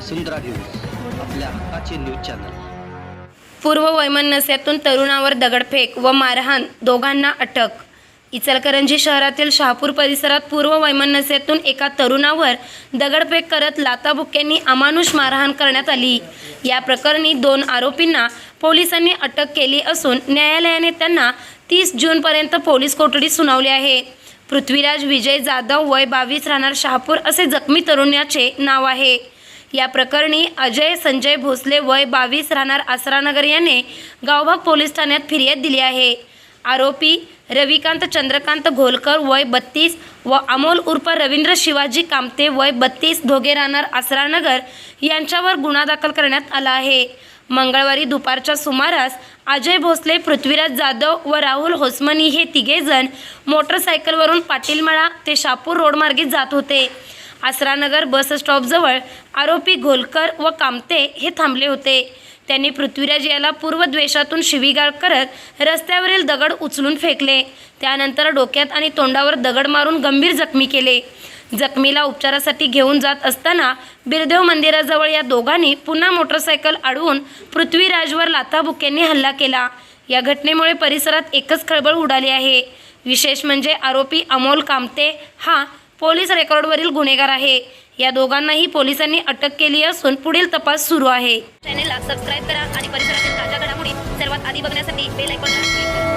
वसुंधरा news आपल्या हक्काचे news channel. पूर्व वैमनस्यातून तरुणावर दगडफेक व मारहाण दोघांना अटक. इचलकरंजी शहरातील शहापूर परिसरात पूर्व वैमनस्यातून एका तरुणावर दगडफेक करत लाताबुक्यांनी अमानुष मारहाण करण्यात आली. या प्रकरणी दोन आरोपींना पोलिसांनी अटक केली असून न्यायालयाने त्यांना तीस जूनपर्यंत पोलीस कोठडी सुनावली आहे. पृथ्वीराज विजय जाधव वय बावीस राहणार शहापूर असे जखमी तरुणाचे नाव आहे. या प्रकरणी अजय संजय भोसले वय बावीस राहणार आसरानगर याने गावभाग पोलीस ठाण्यात फिर्याद दिली आहे. आरोपी रविकांत चंद्रकांत घोलकर वय बत्तीस व अमोल उर्फ रवींद्र शिवाजी कामते वय बत्तीस धोगे राहणार आसरानगर यांच्यावर गुन्हा दाखल करण्यात आला आहे. मंगळवारी दुपारच्या सुमारास अजय भोसले पृथ्वीराज जाधव व राहुल होसमनी हे तिघेजण मोटरसायकलवरून पाटीलमळा ते शापूर रोडमार्गे जात होते. आसरानगर बस स्टॉपजवळ आरोपी घोलकर व कामते हे थांबले होते. त्यांनी पृथ्वीराज याला पूर्वद्वेषातून शिवीगाळ करत रस्त्यावरील दगड उचलून फेकले. त्यानंतर डोक्यात आणि तोंडावर दगड मारून गंभीर जखमी केले. जखमीला उपचारासाठी घेऊन जात असताना बिरदेव मंदिराजवळ या दोघांनी पुन्हा मोटरसायकल अडवून पृथ्वीराजवर लाथाबुक्यांनी हल्ला केला. या घटनेमुळे परिसरात एकच खळबळ उडाली आहे. विशेष म्हणजे आरोपी अमोल कामते हा पोलीस रेकॉर्डवरील गुन्हेगार आहे. या दोघांनाही पोलिसांनी अटक केली असून पुढील तपास सुरू आहे. चॅनेलला सबस्क्राईब करा आणि परिसरातील ताज्या घडामोडी सर्वात आधी बघण्यासाठी बेल आयकॉनला